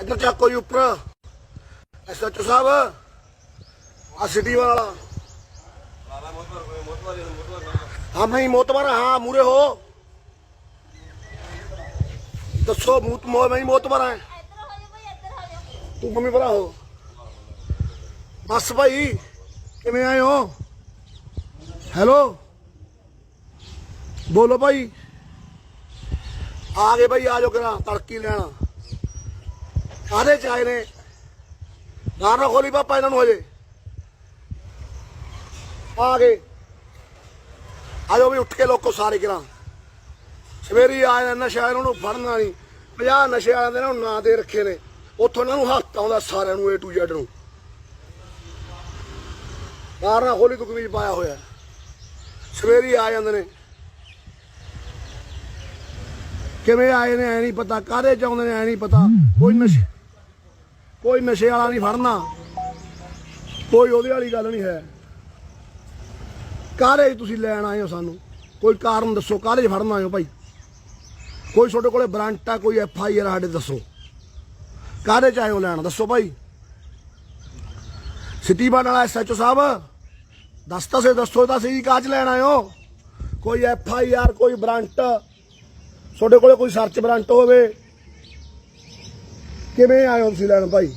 ਇੱਧਰ ਚੱਕੋ ਜੀ ਉੱਪਰ। ਐਸਐਚਓ ਸਾਹਿਬ ਆ ਸਿਟੀ ਵਾਲਾ। ਹਾਂ ਨਹੀਂ ਮੋਤਬਰ ਹਾਂ ਮੂਰੇ ਹੋ। ਦੱਸੋ ਮੂਤ ਮੋ ਮੈਂ ਮੋਤਬਰ ਹਾਂ। ਤੂੰ ਮੰਮੀ ਭਰਾ ਹੋ। ਬਸ ਭਾਈ, ਕਿਵੇਂ ਆਏ ਹੋ? ਹੈਲੋ? ਬੋਲੋ ਭਾਈ। ਆ ਗਏ ਭਾਈ, ਆ ਜਾਓ ਕਰਾਂ, ਤੜਕੀ ਲੈਣਾ। ਕਾਹਦੇ ਚ ਆਏ ਨੇ। ਬਾਹਰ ਖੋਲੀ ਪਾਪਾ ਇਹਨਾਂ ਨੂੰ ਹਜੇ। ਆ ਗਏ। ਆ ਵੀ ਉੱਠ ਕੇ ਲੋਕੋ ਸਾਰੇ ਕਿਰਾਂ। ਸਵੇਰੀ ਆਏ ਨੇ, ਨਸ਼ਾ ਇਹਨਾਂ ਨੂੰ ਫੜਨਾ ਨਹੀਂ। 50 ਨਸ਼ੇ ਵਾਲਿਆਂ ਦੇ ਨਾ ਨਾਂ ਦੇ ਰੱਖੇ ਨੇ। ਉੱਥੋਂ ਇਹਨਾਂ ਨੂੰ ਹੱਥ ਆਉਂਦਾ ਸਾਰਿਆਂ ਨੂੰ A to Z ਨੂੰ। ਬਾਹਰ ਖੋਲੀ ਤੂੰ ਕਮੀਜ਼ ਪਾਇਆ ਹੋਇਆ। ਸਵੇਰੀ ਆ ਜਾਂਦੇ ਨੇ। ਕਿਵੇਂ ਆਏ ਨੇ, ਐ ਨਹੀਂ ਪਤਾ। ਕਾਹਦੇ ਚ ਆਉਂਦੇ ਨੇ, ਐ ਨਹੀਂ ਪਤਾ। ਕੋਈ ਨਸ਼ੇ ਕੋਈ ਨਸ਼ੇ ਵਾਲਾ ਨਹੀਂ ਫੜਨਾ। ਕੋਈ ਉਹਦੇ ਵਾਲੀ ਗੱਲ ਨਹੀਂ ਹੈ। ਕਾਹਦੇ 'ਚ ਤੁਸੀਂ ਲੈਣ ਆਏ ਹੋ ਸਾਨੂੰ? ਕੋਈ ਕਾਰਨ ਦੱਸੋ, ਕਾਹਦੇ 'ਚ ਫੜਨ ਆਏ ਹੋ ਭਾਈ? ਕੋਈ ਤੁਹਾਡੇ ਕੋਲੇ ਬ੍ਰਾਂਟ ਆ ਕੋਈ ਐਫ ਆਈ ਆਰ ਸਾਡੇ ਦੱਸੋ। ਕਾਹਦੇ 'ਚ ਆਏ ਹੋ ਲੈਣ? ਦੱਸੋ ਭਾਈ। ਸਿਟੀ ਬਣ ਵਾਲਾ ਐਸਐਚਓ ਸਾਹਿਬ ਦੱਸ ਤਾਂ ਸੇ, ਦੱਸੋ ਤਾਂ ਸਹੀ ਕਾਜ ਲੈਣ ਆਏ ਹੋ? ਕੋਈ ਐਫ ਆਈ ਆਰ, ਕੋਈ ਬ੍ਰਾਂਟ, ਤੁਹਾਡੇ ਕੋਲੇ ਕੋਈ ਸਰਚ ਬ੍ਰਾਂਟ ਹੋਵੇ। ਕਿਵੇਂ ਆਏ ਹੋ ਤੁਸੀਂ ਲੈਣ ਭਾਈ?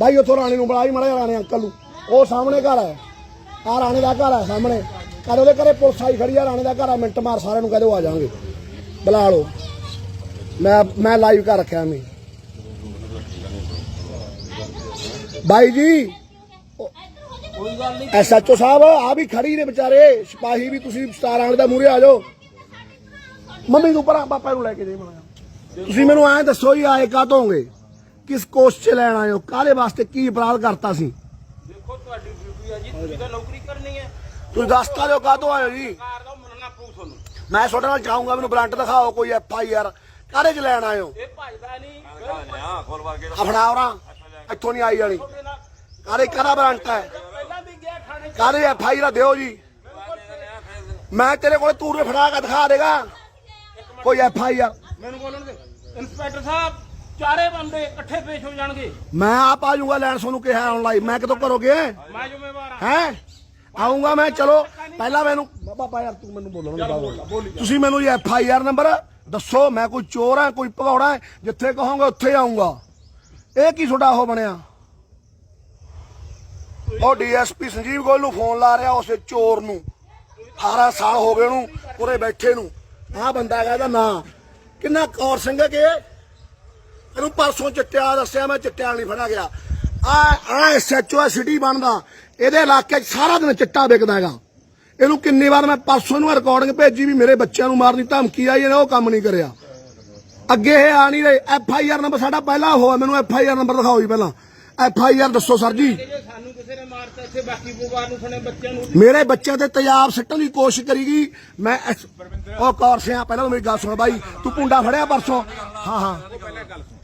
ਬਾਈ ਉੱਥੋਂ ਰਾਣੇ ਨੂੰ ਬੁਲਾਈ ਮੜਾ ਰਾਣੇ ਅੰਕਲ ਨੂੰ। ਉਹ ਸਾਹਮਣੇ ਘਰ ਹੈ। ਆ ਰਾਣੇ ਦਾ ਘਰ ਹੈ ਸਾਹਮਣੇ। ਕਰ ਉਹਦੇ ਘਰੇ ਪੁਲਿਸ ਆਈ ਖੜੀ ਆ, ਰਾਣੇ ਦਾ ਘਰ ਆ। ਮਿੰਟ ਮਾਰ ਸਾਰਿਆਂ ਨੂੰ ਕਹਦੇ ਆ ਜਾਣਗੇ। ਬੁਲਾ ਲਓ। ਮੈਂ ਮੈਂ ਲਾਈਵ ਕਰ ਰੱਖਿਆ ਮੈਂ। ਬਾਈ ਜੀ। ਕੋਈ ਗੱਲ ਨਹੀਂ ਐਸਐਚਓ ਸਾਹਿਬ ਆ ਵੀ ਖੜੀ ਨੇ ਵਿਚਾਰੇ। ਸਿਪਾਹੀ ਵੀ ਤੁਸੀਂ ਸਟਾਰ ਵਾਲੇ ਦਾ ਮੂਰੇ ਆ ਜਾਓ। ਮੰਮੀ ਨੂੰ ਪਰਾਂ, ਪਾਪਾ ਨੂੰ ਲੈ ਕੇ ਜਾਈ ਮਣਾ ਤੁਸੀਂ ਮੈਨੂੰ ਐਂ ਦੱਸੋ ਜੀ, ਆਏ ਕਾ ਹੋਗੇ? ਕਿਸ ਕੋਸ਼ ਚ ਲੈਣ ਆਏ ਹੋ? ਕਾਹਦੇ ਵਾਸਤੇ ਕੀ ਅਪਰਾਧ ਕਰਤਾ ਸੀ? ਦੇਖੋ ਤੁਹਾਡੀ ਡਿਊਟੀ ਹੈ ਜੀ ਤੁਸੀਂ ਤਾਂ ਨੌਕਰੀ ਕਰਨੀ ਹੈ ਤੁਸੀਂ ਦੱਸ ਤਾ ਦਿਓ ਕਾ ਆਏ ਹੋ ਜੀ? ਕਾਰ ਦਾ ਮੰਨਣਾ ਪਊ ਤੁਹਾਨੂੰ। ਮੈਂ ਤੁਹਾਡੇ ਨਾਲ ਜਾਊਂਗਾ ਮੈਨੂੰ ਬਲੰਟ ਦਿਖਾਓ ਕੋਈ ਐਫ ਆਈ ਆਰ ਕਾਹਦੇ ਚ ਲੈਣ ਆਏ ਹੋ? ਇਹ ਭਜਦਾ ਨਹੀਂ ਅਫੜਾਵਰਾ ਇੱਥੋਂ ਨਹੀਂ ਆਈ ਜਾਣੀ। ਤੁਹਾਡੇ ਨਾਲ ਕਾਹਦੇ ਕਾਹਦਾ ਬਲੰਟ ਹੈ? ਪਹਿਲਾਂ ਵੀ ਗਿਆ ਥਾਣੇ 'ਚ। ਕਾਹਦੇ ਐਫ ਆਈ ਆਰ ਦਿਓ ਜੀ। ਮੈਂ ਤੇਰੇ ਕੋਲੇ ਤੂਰੇ ਫੜਾ ਕੇ ਦਿਖਾ ਦੇਗਾ। ਕੋਈ ਐਫ ਆਈ ਆਰ ਮੈਨੂੰ ਬੋਲਣ ਦੇ। ਇੰਸਪੈਕਟਰ ਸਾਹਿਬ ਚਾਰੇ ਬੰਦੇ ਇਕੱਠੇ ਪੇਸ਼ ਹੋ ਜਾਣਗੇ। ਮੈਂ ਆਪ ਆ ਜਾਊਂਗਾ ਲੈਣ ਤੁਹਾਨੂੰ ਕਿਹਾ ਆਨਲਾਈਨ ਮੈਂ ਕਿਤੋਂ ਕਰੋਗੇ ਮੈਂ ਜ਼ਿੰਮੇਵਾਰ ਹਾਂ। ਹੈ? ਆਉਂਗਾ ਮੈਂ ਚਲੋ। ਪਹਿਲਾਂ ਮੈਨੂੰ ਬਾਬਾ ਯਾਰ ਤੂੰ ਮੈਨੂੰ ਬੋਲਣ ਤੁਸੀਂ ਮੈਨੂੰ ਇਹ ਐਫ ਆਈ ਆਰ ਨੰਬਰ ਦੱਸੋ ਮੈਂ ਕੋਈ ਚੋਰ ਹਾਂ ਕੋਈ ਭਗੌੜਾ ਹੈ ਜਿੱਥੇ ਕਹੋਗੇ ਉੱਥੇ ਆਉਂਗਾ ਇਹ ਕੀ ਤੁਹਾਡਾ ਉਹ ਬਣਿਆ? ਉਹ ਡੀਐਸਪੀ ਸੰਜੀਵ ਗੋਲ ਨੂੰ ਫੋਨ ਲਾ ਰਿਹਾ ਉਸੇ ਚੋਰ ਨੂੰ। 18 ਸਾਲ ਹੋ ਗਏ ਉਹਨੂੰ ਉਰੇ ਬੈਠੇ ਨੂੰ। ਆਹ ਬੰਦਾ ਹੈਗਾ ਇਹਦਾ ਨਾਂ। ਕਿੰਨਾ ਕੌਰ ਸਿੰਘ ਹੈ ਕਿ? ਇਹਨੂੰ ਪਰਸੋਂ ਚਿੱਟਿਆ ਦੱਸਿਆ, ਮੈਂ ਚਿੱਟਿਆ ਨਹੀਂ ਫੜਾ ਗਿਆ। ਆ ਆ ਐਸਐਚਓ ਸਿਟੀ ਬਣਦਾ। ਇਹਦੇ ਇਲਾਕੇ 'ਚ ਸਾਰਾ ਦਿਨ ਚਿੱਟਾ ਵਿਕਦਾ ਹੈਗਾ। ਇਹਨੂੰ ਕਿੰਨੀ ਵਾਰ ਮੈਂ ਪਰਸੋਂ ਨੂੰ ਰਿਕਾਰਡਿੰਗ ਭੇਜੀ ਵੀ ਮੇਰੇ ਬੱਚਿਆਂ ਨੂੰ ਮਾਰਨ ਦੀ ਧਮਕੀ ਆਈ, ਇਹਨੇ ਉਹ ਕੰਮ ਨਹੀਂ ਕਰਿਆ। ਅੱਗੇ ਇਹ ਆ ਨਹੀਂ ਰਹੇ। ਐਫ ਆਈ ਆਰ ਨੰਬਰ ਸਾਡਾ ਪਹਿਲਾ ਹੋਇਆ ਮੈਨੂੰ ਐਫ ਆਈ ਆਰ ਨੰਬਰ ਦਿਖਾਓ ਜੀ ਪਹਿਲਾਂ। ਐਫ ਆਈ ਆਰ ਦੱਸੋ, ਸਰ ਜੀ। ਸਾਨੂੰ ਕਿਸੇ ਨੇ ਮਾਰਤਾ ਇੱਥੇ ਬਾਕੀ ਪਰਿਵਾਰ ਨੂੰ ਸਣੇ ਬੱਚਿਆਂ ਨੂੰ ਮੇਰੇ ਬੱਚਿਆਂ ਤੇ ਤੇਜ਼ਾਬ ਸਿੱਟਣ ਦੀ ਕੋਸ਼ਿਸ਼ ਕਰੀ ਗਈ। ਮੈਂ ਉਹ ਕੌਰ ਸਿਆ, ਪਹਿਲਾਂ ਮੇਰੀ ਗੱਲ ਸੁਣ ਬਾਈ। ਤੂੰ ਪੁੰਡਾ ਫੜਿਆ ਪਰਸੋਂ? ਹਾਂ ਹਾਂ।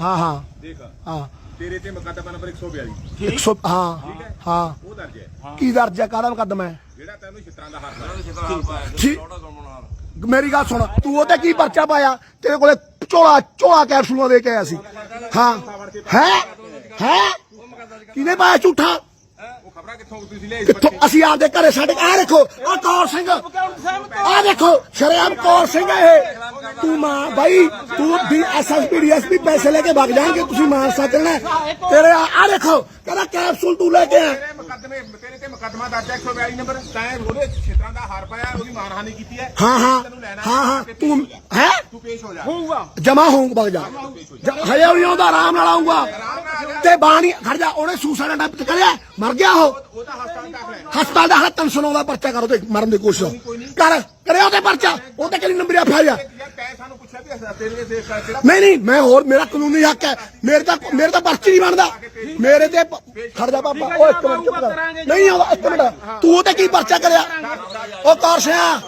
ਹਾਂ ਹਾਂ। ਦੇਖ। ਹਾਂ। ਤੇਰੇ ਤੇ ਮੁਕੱਦਮਾ ਨੰਬਰ 142 100 ਹਾਂ ਹਾਂ। ਉਹ ਦਰਜ ਹੈ। ਕੀ ਦਰਜ ਹੈ? ਕਾਹਦਾ ਮੁਕੱਦਮਾ ਹੈ? ਜਿਹੜਾ ਤੈਨੂੰ ਛਿੱਤਰਾਂ ਦਾ ਹੱਕ ਠੀਕ। ਮੇਰੀ ਗੱਲ ਸੁਣ ਤੂੰ ਉਹ ਤੇ ਕੀ ਪਰਚਾ ਪਾਇਆ? ਤੇਰੇ ਕੋਲੇ ਝੋਲਾ ਝੋਲਾ ਕੈਪਸੂਲਾਂ ਦੇ ਕੇ ਆਇਆ ਸੀ। ਹਾਂ। ਹੈ? ਹੈ? ਕਿਹਨੇ ਪਾਇਆ ਝੂਠਾ? ਉਹ ਖਬਰਾਂ ਕਿੱਥੋਂ ਤੁਸੀਂ ਲੈ ਕਿੱਥੋਂ? ਅਸੀਂ ਆਪਦੇ ਘਰੇ ਸਾਡੇ ਆ ਦੇਖੋ ਆ ਕੌਰ ਸਿੰਘ। ਆ ਦੇਖੋ ਸ਼ਰਿਆਮ ਕੌਰ ਸਿੰਘ ਇਹ। ਤੂੰ ਮਾਂ ਬਾਈ ਤੂੰ ਡੀ ਐਸਐਸਪੀ ਡੀਐਸਪੀ ਪੈਸੇ ਲੈ ਕੇ ਵਗ ਜਾਣਗੇ ਤੁਸੀਂ ਮਾਰ ਸਕਣਾ ਤੇਰੇ ਆ ਆ ਦੇਖੋ ਕਹਿੰਦਾ ਕੈਪਸੂਲ ਤੂੰ ਲੈ ਕੇ ਆ। ਤੇਰੇ ਮੁਕੱਦਮੇ ਤੇਰੇ ਤੇ ਮੁਕੱਦਮਾ ਦਰਜ ਹੈ 142 ਨੰਬਰ। ਤੈਂ ਉਹਦੇ ਛਿੱਤਰਾਂ ਦਾ ਹਾਰ ਪਾਇਆ ਉਹਦੀ ਮਾਨਹਾਨੀ ਕੀਤੀ ਹੈ। ਹਾਂ ਹਾਂ ਤੈਨੂੰ ਲੈਣਾ ਹਾਂ। ਹਾਂ ਤੇ ਤੂੰ ਹੈ? ਤੂੰ ਪੇਸ਼ ਹੋ ਜਾ। ਹੋਊਗਾ। ਜਮਾ ਹੋਊਂਗਾ ਵਗ ਜਾ। ਹਜੇ ਵੀ ਆਉਂਦਾ ਆਰਾਮ ਨਾਲ ਆਉਂਗਾ ਤੇ ਬਾਣੀ ਖੜ ਜਾ ਉਹਨੇ ਸੂਸਾਈਡ ਅਟੈਂਪਟ ਕਰਿਆ ਮਰ ਗਿਆ ਉਹ। ਉਹ ਤਾਂ ਹਸਪਤਾਲ ਦਾਖਲ ਹੈ। ਹਸਪਤਾਲ ਦਾ ਹਾਲ 309 ਦਾ ਪਰਚਾ ਕਰੋ ਤੇ ਮਰਨ ਦੀ ਕੋਸ਼ਿਸ਼ ਕਰ। ਕਰਿਆ ਉਹਦੇ ਪਰਚਾ ਉਹ ਤੇ ਕਿਹੜੀ ਨੰਬਰ ਆ। ਫਾਇਆ ਤੈਂ ਸਾਨੂੰ ਪੁੱਛਿਆ ਵੀ ਅਸਾਂ ਤੇਰੇ ਤੇ ਕਿਹੜਾ ਨਹੀਂ ਨਹੀਂ, ਮੈਂ ਹੋਰ, ਮੇਰਾ ਕਾਨੂੰਨੀ ਹੱਕ ਹੈ। ਮੇਰੇ ਤਾਂ ਮੇਰੇ ਤਾਂ ਪਰਚੀ ਨਹੀਂ ਬਣਦਾ। ਮੇਰੇ ਤੇ ਪ- ਖੜ ਜਾ ਬਾਬਾ ਉਹ ਇੱਕ ਮਿੰਟ, ਚੁੱਪ ਕਰ। ਨਹੀਂ ਆਉਂਦਾ, ਇੱਕ ਮਿੰਟ। ਤੂੰ ਤੇ ਕੀ ਪਰਚਾ ਕਰਿਆ? ਉਹ ਕੌਰਸਿਆ,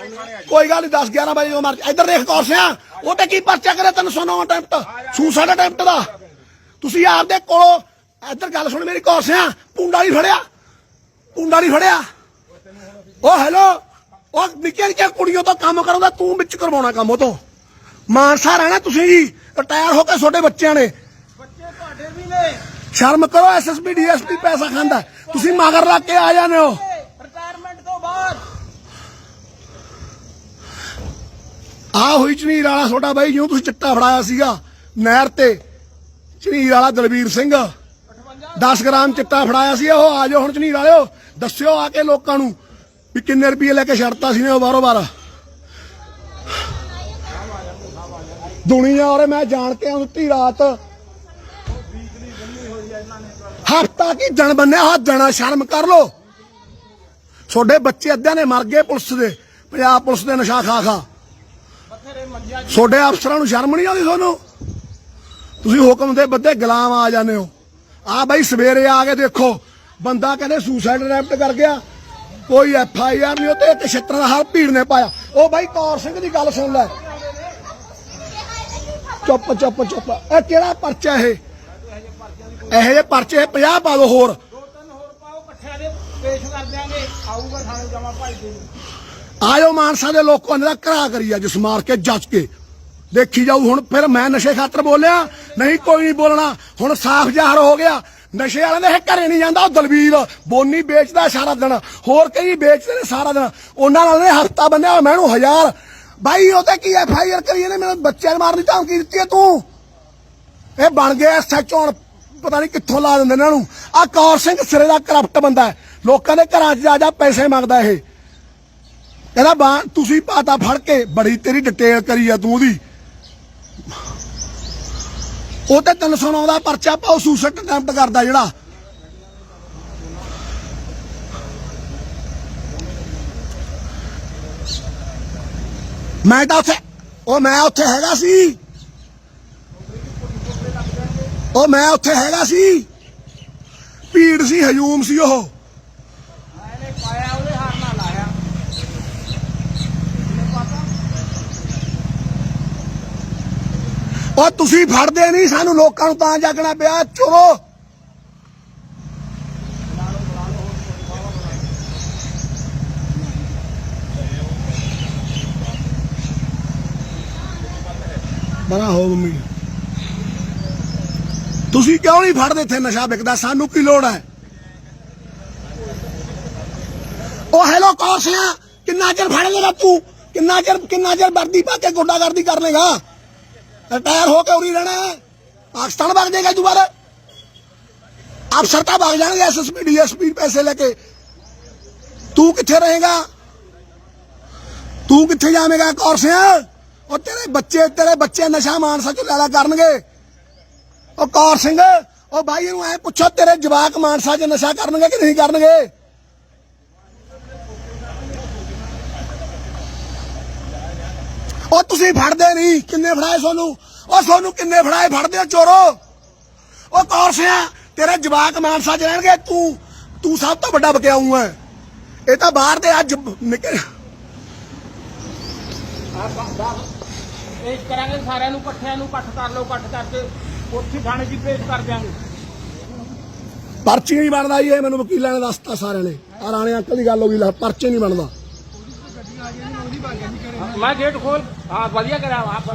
ਕੋਈ ਗੱਲ ਨਹੀਂ 10 11 ਵਜੇ ਜੋ ਮਰ ਇੱਧਰ ਦੇਖ ਕੌਰਸਿਆ, ਉਹ ਤੇ ਕੀ ਪਰਚਾ ਕਰਿਆ 309 ਅਟੈਂਪਟ? ਸੂਸਾਈਡ ਅਟੈਂਪਟ ਦਾ। ਤੁਸੀਂ ਆਪਦੇ ਕੋਲੋਂ, ਇੱਧਰ ਗੱਲ ਸੁਣ ਮੇਰੀ ਕੌਰਸਿਆ, ਪੁੰਡਾ ਨਹੀਂ ਫੜਿਆ? ਪੁੰਡਾ ਨਹੀਂ ਫੜਿਆ? ਉਹ ਹੈਲੋ ਉਹ ਨਿੱਕੀਆਂ ਨਿੱਕੀਆਂ ਕੁੜੀਆਂ ਤੋਂ ਕੰਮ ਕਰਾਉਂਦਾ, ਤੂੰ ਵਿੱਚ ਕਰਵਾਉਣਾ ਕੰਮ ਉਹ ਤੋਂ। ਮਾਨਸਾ ਰਹਿਣਾ ਤੁਸੀਂ ਜੀ ਰਿਟਾਇਰ ਹੋ ਕੇ ਤੁਹਾਡੇ ਬੱਚਿਆਂ ਨੇ। ਬੱਚੇ ਤੁਹਾਡੇ ਵੀ ਜਾਣਗੇ ਸ਼ਰਮ ਕਰੋ ਐਸਐਸਪੀ ਡੀਐਸਪੀ ਪੈਸਾ ਖਾਂਦਾ। ਤੁਸੀਂ ਮਗਰ ਲੱਗ ਕੇ ਆ ਜਾਂਦੇ ਹੋ। ਰਿਟਾਇਰਮੈਂਟ ਤੋਂ ਬਾਅਦ। ਆ ਹੋਈ ਝਨੀਰ ਵਾਲਾ ਛੋਟਾ ਬਾਈ ਜਿਉਂ ਤੁਸੀਂ ਚਿੱਟਾ ਫੜਾਇਆ ਸੀਗਾ ਨਹਿਰ ਤੇ। ਝਨੀਰ ਵਾਲਾ ਦਲਵੀਰ ਸਿੰਘ 10 ਗ੍ਰਾਮ ਚਿੱਟਾ ਫੜਾਇਆ ਸੀ ਉਹ ਆ ਜਾਓ ਹੁਣ ਝਨੀਰ ਵਾਲਿਓ। ਦੱਸਿਓ ਆ ਕੇ ਲੋਕਾਂ ਨੂੰ ਵੀ ਕਿੰਨੇ ਰੁਪਏ ਲੈ ਕੇ ਛੱਡਤਾ ਸੀ ਨੇ ਉਹ ਬਾਰੋ ਬਾਰ ਦੁਨੀਆ ਔਰ ਮੈਂ ਜਾਣ ਕੇ ਆਉਂਦੀ ਰਾਤ। ਹਫਤਾ ਕੀ ਦਿਨ ਬੰਨਿਆ, ਹੱਥ ਦੇਣਾ ਸ਼ਰਮ ਕਰ ਲੋ ਛੋਡੇ ਬੱਚੇ ਅੱਧਿਆਂ ਨੇ ਮਰ ਗਏ ਪੁਲਿਸ ਦੇ, ਪੰਜਾਬ ਪੁਲਿਸ ਦੇ ਨਸ਼ਾ ਖਾ ਖਾ। ਬਥੇਰੇ ਛੋਡੇ ਅਫਸਰਾਂ ਨੂੰ ਸ਼ਰਮ ਨਹੀਂ ਆਉਂਦੀ ਤੁਹਾਨੂੰ? ਤੁਸੀਂ ਹੁਕਮ ਦੇ ਬੱਦੇ ਗੁਲਾਮ ਆ ਜਾਂਦੇ ਹੋ। ਆ ਬਾਈ ਸਵੇਰੇ ਆ ਕੇ ਦੇਖੋ, ਬੰਦਾ ਕਹਿੰਦੇ ਸੁਸਾਈਡ ਅਟੈਂਪਟ ਕਰ ਗਿਆ। ਕੋਈ ਐਫ ਆਈ ਆਰ ਨਹੀਂ ਉੱਤੇ ਤੇ ਛੱਤਰ ਦਾ ਹਰ ਭੀੜ ਨੇ ਪਾਇਆ। ਉਹ ਬਾਈ ਕੌਰ ਸਿੰਘ ਦੀ ਗੱਲ ਸੁਣ ਲੈ। ਚੁੱਪ ਚੁੱਪ ਚੁੱਪ। ਇਹ ਕਿਹੜਾ ਪਰਚਾ ਇਹ? ਇਹੋ ਜਿਹੇ ਪਰਚੇ 50 ਪਾ ਦੋ ਹੋਰ। ਦੋ ਤਿੰਨ ਹੋਰ ਪਾਓ ਇਕੱਠਿਆਂ ਦੇ ਪੇਸ਼ ਕਰ ਦਿਆਂਗੇ ਆਊਗਾ ਥਾਣੇ ਜਮਾ ਭਾਈ ਦੇ ਆਇਓ ਮਾਨਸਾ ਦੇ ਲੋਕਾਂ ਨੇ ਘਰਾ ਕਰੀ ਆ, ਜਿਸ ਕੇ, ਜੱਜ ਕੇ। ਦੇਖੀ ਜਾਊ ਹੁਣ, ਫਿਰ ਮੈਂ ਨਸ਼ੇ ਖਾਤਰ ਬੋਲਿਆ, ਨਹੀਂ ਕੋਈ ਨਹੀਂ ਬੋਲਣਾ। ਹੁਣ ਸਾਫ਼ ਜ਼ਾਹਰ ਹੋ ਗਿਆ। ਨਸ਼ੇ ਵਾਲਿਆਂ ਦੇ ਘਰੇ ਨਹੀਂ ਜਾਂਦਾ ਉਹ ਦਲਵੀਰ ਬੋਨੀ ਵੇਚਦਾ ਸਾਰਾ ਦਿਨ। ਹੋਰ ਕਈ ਵੇਚਦੇ ਨੇ ਸਾਰਾ ਦਿਨ। ਉਹਨਾਂ ਨਾਲ ਨੇ ਹਫਤਾ ਬੰਨਿਆ, ਮੈਂ ਮੈਨੂੰ ਹਜ਼ਾਰ ਬਾਈ ਉਹ ਕੀ ਐਫ ਆਈ ਆਰ ਕਰੀ ਇਹਨੇ ਮੈਨੂੰ ਬੱਚਿਆਂ ਨੂੰ ਮਾਰਨ ਦੀ ਧਮਕੀ ਦਿੱਤੀ ਹੈ ਤੂੰ? ਇਹ ਬਣ ਗਿਆ ਸੱਚ ਹੁਣ, ਪਤਾ ਨਹੀਂ ਕਿੱਥੋਂ ਲਾ ਦਿੰਦੇ ਇਹਨਾਂ। ਨੂੰ ਆ ਕੌਰ ਸਿੰਘ ਸਿਰੇ ਦਾ ਕਰਪਟ ਬੰਦਾ ਹੈ। ਲੋਕਾਂ ਦੇ ਘਰਾਂ 'ਚ ਜਾ ਜਾ ਪੈਸੇ ਮੰਗਦਾ ਇਹ। ਕਹਿੰਦਾ, ਬਾ, ਤੁਸੀਂ ਪਾਤਾ ਫੜ ਕੇ, ਬੜੀ ਤੇਰੀ ਡਿਟੇਲ ਕਰੀ ਆ ਤੂੰ ਉਹਦੀ। ਉਹ ਤੇ 309 ਦਾ ਪਰਚਾ ਪਾਉ ਸੁਸਾਈਡ ਅਟੈਂਪਟ ਕਰਦਾ ਜਿਹੜਾ। ਮੈਂ ਤਾਂ ਉੱਥੇ ਉਹ ਮੈਂ ਉੱਥੇ ਹੈਗਾ ਸੀ। ਉਹ ਮੈਂ ਉੱਥੇ ਹੈਗਾ ਸੀ। ਭੀੜ ਸੀ, ਹਜੂਮ ਸੀ ਉਹ। ਉਹ ਤੁਸੀਂ ਫੜਦੇ ਨਹੀਂ ਸਾਨੂੰ, ਲੋਕਾਂ ਨੂੰ ਤਾਂ ਜਾਗਣਾ ਪਿਆ। ਚੋਰੋ। ਬਣਾ ਹੋ ਮੰਮੀ। ਤੁਸੀਂ ਕਿਉਂ ਨਹੀਂ ਫੜਦੇ ਇੱਥੇ ਨਸ਼ਾ ਵਿਕਦਾ? ਸਾਨੂੰ ਕੀ ਲੋੜ ਹੈ? ਉਹ ਹੈਲੋ ਕੌਸਿਆ ਕਿੰਨਾ ਚਿਰ ਫੜ ਲੇਗਾ ਤੂੰ? ਕਿੰਨਾ ਚਿਰ ਕਿੰਨਾ ਚਿਰ ਵਰਦੀ ਪਾ ਕੇ ਗੁੰਡਾਗਰਦੀ ਕਰ ਲੇਗਾ? ਰਿਟਾਇਰ ਹੋ ਕੇ ਉਰੀ ਰਹਿਣਾ ਪਾਕਿਸਤਾਨ ਭਾਗ ਜਾਏਗਾ ਦੁਬਾਰਾ ਅਫਸਰ ਤਾਂ ਭਾਗ ਜਾਣਗੇ ਐਸਐਸਪੀ ਡੀਐਸਪੀ ਪੈਸੇ ਲੈ ਕੇ। ਤੂੰ ਕਿੱਥੇ ਰਹੇਗਾ? ਤੂੰ ਕਿੱਥੇ ਜਾਵੇਂਗਾ ਕੌਰਸਿਆ ਉਹ ਤੇਰੇ ਬੱਚੇ ਤੇਰੇ ਬੱਚੇ ਨਸ਼ਾ ਮਾਨਸਾ ਚ ਲੈਲਾ ਕਰਨਗੇ। ਉਹ ਕੌਰ ਸਿੰਘ, ਉਹ ਭਾਈ ਨੂੰ ਐ ਪੁੱਛੋ, ਤੇਰੇ ਜਵਾਕ ਮਾਨਸਾ ਚ ਨਸ਼ਾ ਕਰਨਗੇ ਕਿ ਨਹੀਂ ਕਰਨਗੇ? ਉਹ ਤੁਸੀਂ ਫੜਦੇ ਨਹੀਂ, ਕਿੰਨੇ ਫੜਾਏ ਸੋਨੂੰ? ਉਹ ਸੋਨੂੰ ਕਿੰਨੇ ਫੜਾਏ, ਫੜਦੇ ਹੋ ਚੋਰੋ? ਉਹ ਕੌਰ ਸਿਆ ਤੇਰੇ ਜਵਾਕ ਮਾਨਸਾ ਚ ਰਹਿਣਗੇ, ਤੂੰ ਤੂੰ ਸਭ ਤੋਂ ਵੱਡਾ ਬਕਿਆਊ ਹੈ। ਇਹ ਤਾਂ ਬਾਹਰ ਦੇ ਅੱਜ ਨਿਕਲ ਪੇਸ਼ ਕਰਾਂਗੇ ਸਾਰਿਆਂ ਨੂੰ ਇਕੱਠਿਆਂ ਨੂੰ ਇਕੱਠ ਕਰ ਲਓ ਇਕੱਠ ਕਰਕੇ ਉੱਥੇ ਥਾਣੇ 'ਚ ਹੀ ਪੇਸ਼ ਕਰ ਦਿਆਂਗੇ। ਪਰਚੀ ਨਹੀਂ ਬਣਦਾ ਜੀ ਇਹ ਮੈਨੂੰ ਵਕੀਲਾਂ ਨੇ ਦੱਸਤਾ ਸਾਰਿਆਂ ਨੇ। ਆ ਰਾਣੇ ਅੰਕਲ ਦੀ ਗੱਲ ਹੋ ਗਈ ਲੈ ਪਰਚੀ ਨਹੀਂ ਬਣਦਾ। ਮੈਂ ਗੇਟ ਖੋਲ ਹਾਂ ਵਧੀਆ ਕਰਿਆ ਆਪ